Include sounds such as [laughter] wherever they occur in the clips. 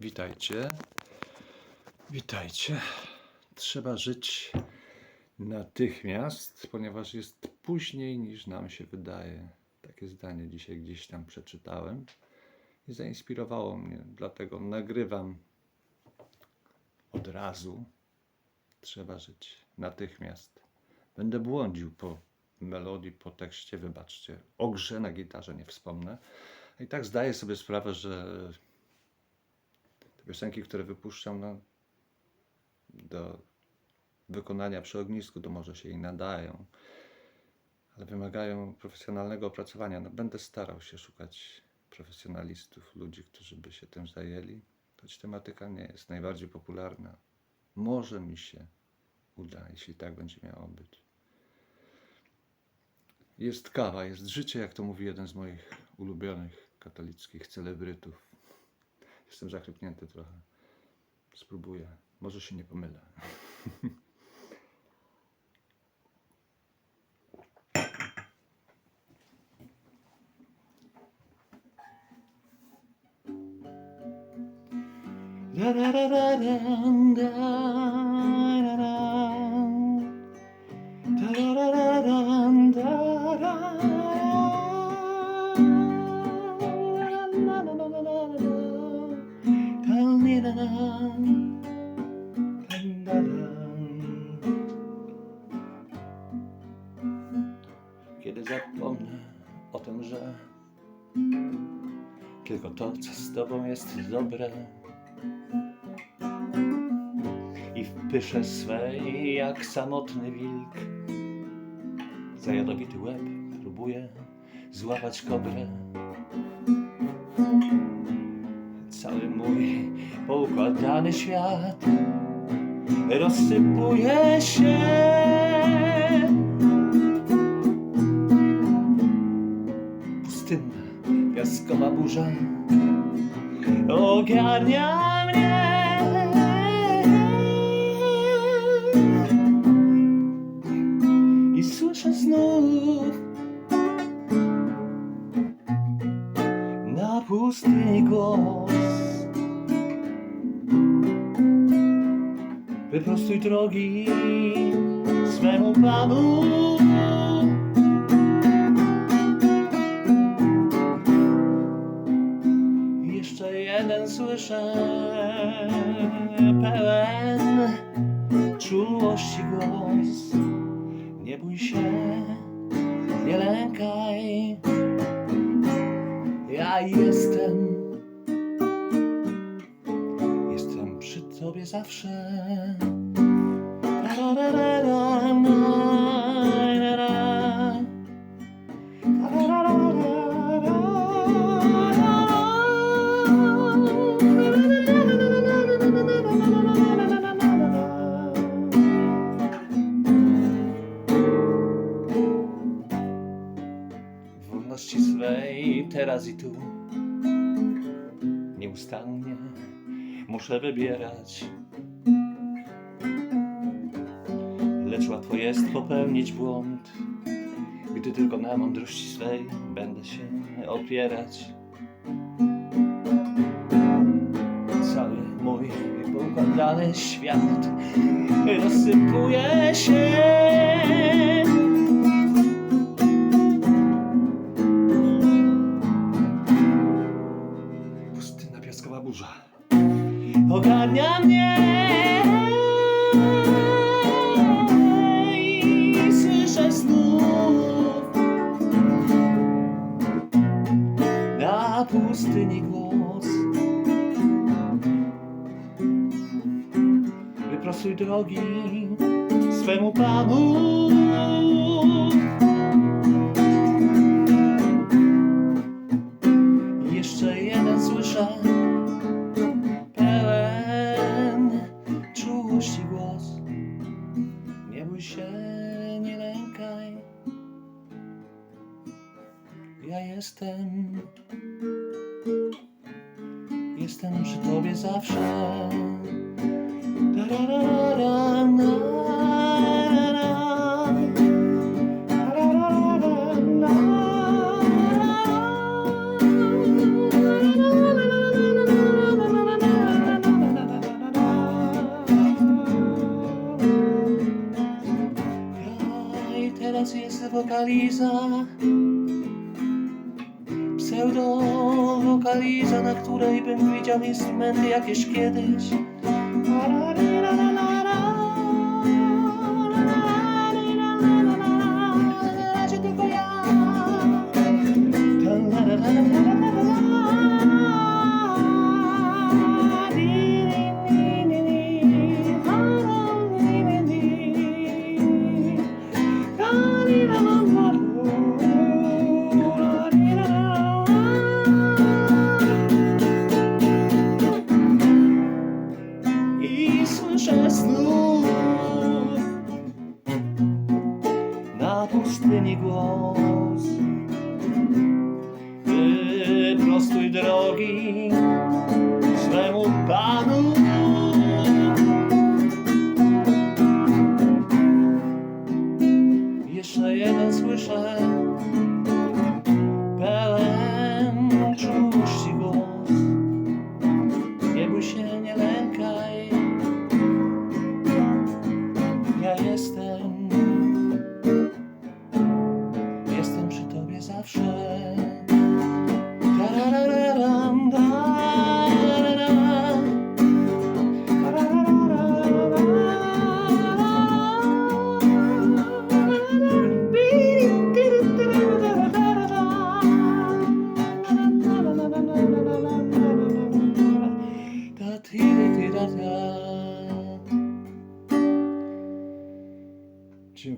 Witajcie. Witajcie. Trzeba żyć natychmiast, ponieważ jest później niż nam się wydaje. Takie zdanie dzisiaj gdzieś tam przeczytałem i zainspirowało mnie. Dlatego nagrywam od razu. Trzeba żyć natychmiast. Będę błądził po melodii, po tekście, wybaczcie. O grze na gitarze nie wspomnę. I tak zdaję sobie sprawę, że te piosenki, które wypuszczam, no, do wykonania przy ognisku, to może się i nadają, ale wymagają profesjonalnego opracowania. No, będę starał się szukać profesjonalistów, ludzi, którzy by się tym zajęli, choć tematyka nie jest najbardziej popularna. Może mi się uda, jeśli tak będzie miało być. Jest kawa, jest życie, jak to mówi jeden z moich ulubionych katolickich celebrytów. Jestem zachrypnięty trochę. Spróbuję. Może się nie pomylę. [laughs] Kiedy zapomnę o tym, że tylko to, co z tobą jest dobre i w pysze swej jak samotny wilk za jadowity łeb próbuje złapać kobrę. Cały mój poukładany świat rozsypuje się. Piaskowa burza ogarnia mnie. I słyszę znów na pustyni głos. Wyprostuj drogi swemu Panu. Jeden słyszę pełen czułości głos. Nie bój się, nie lękaj. Ja jestem, jestem przy tobie zawsze. Wolności swej teraz i tu nieustannie muszę wybierać. Lecz łatwo jest popełnić błąd, gdy tylko na mądrości swej będę się opierać. Cały mój poukładany świat rozsypuje się. Wyprostuj drogi swemu Panu. Jeszcze jeden słyszę pełen czułości głos. Nie bój się, nie lękaj. Ja jestem, jestem przy tobie zawsze teraz jest wokaliza. Pseudo-wokaliza, na której bym widział instrumenty jakieś kiedyś. Na pustyni głos. Wyprostuj drogi swemu Panu. Jeszcze jeden słyszę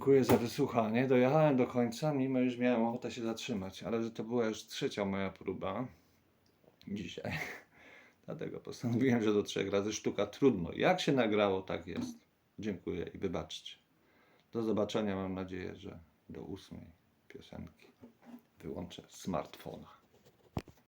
Dziękuję za wysłuchanie. Dojechałem do końca, mimo już miałem ochotę się zatrzymać, ale że to była już trzecia moja próba dzisiaj. [laughs] Dlatego postanowiłem, że do trzech razy sztuka trudno. Jak się nagrało, tak jest. Dziękuję i wybaczcie. Do zobaczenia, mam nadzieję, że do ósmej piosenki. Wyłączę smartfona.